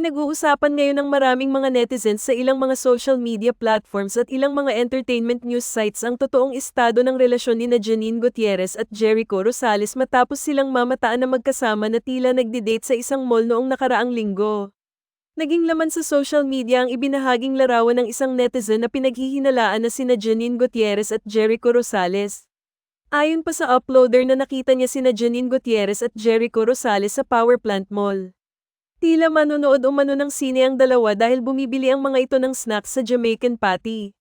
Pinag-uusapan ngayon ng maraming mga netizens sa ilang mga social media platforms at ilang mga entertainment news sites ang totoong estado ng relasyon ni na Janine Gutierrez at Jericho Rosales matapos silang mamataan na magkasama na tila nagdi-date sa isang mall noong nakaraang linggo. Naging laman sa social media ang ibinahaging larawan ng isang netizen na pinaghihinalaan na sina Janine Gutierrez at Jericho Rosales. Ayon pa sa uploader na nakita niya sina Janine Gutierrez at Jericho Rosales sa Power Plant Mall. Tila manonood umano ng sine ang dalawa dahil bumibili ang mga ito ng snacks sa Jamaican Patty.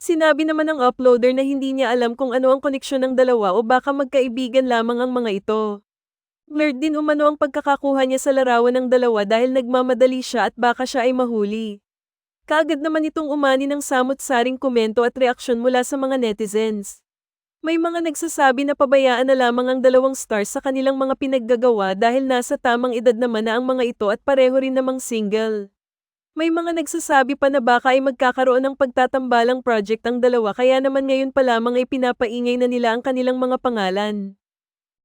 Sinabi naman ng uploader na hindi niya alam kung ano ang koneksyon ng dalawa o baka magkaibigan lamang ang mga ito. Blurred din umano ang pagkakakuha niya sa larawan ng dalawa dahil nagmamadali siya at baka siya ay mahuli. Kaagad naman itong umani ng samot-saring komento at reaksyon mula sa mga netizens. May mga nagsasabi na pabayaan na lamang ang dalawang stars sa kanilang mga pinaggagawa dahil nasa tamang edad naman na ang mga ito at pareho rin namang single. May mga nagsasabi pa na baka ay magkakaroon ng pagtatambalang project ang dalawa kaya naman ngayon pa lamang ay pinapaingay na nila ang kanilang mga pangalan.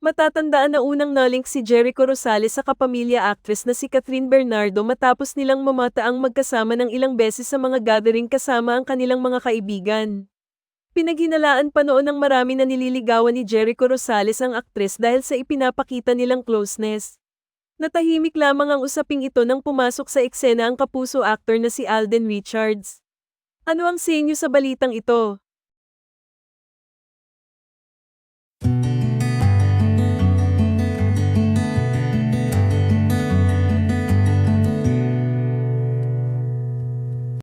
Matatandaan na unang nalink si Jericho Rosales sa kapamilya actress na si Catherine Bernardo matapos nilang mamataang magkasama ng ilang beses sa mga gathering kasama ang kanilang mga kaibigan. Pinaghinalaan pa noon ng marami na nililigawan ni Jericho Rosales ang aktres dahil sa ipinapakita nilang closeness. Natahimik lamang ang usaping ito nang pumasok sa eksena ang kapuso actor na si Alden Richards. Ano ang senyo sa balitang ito?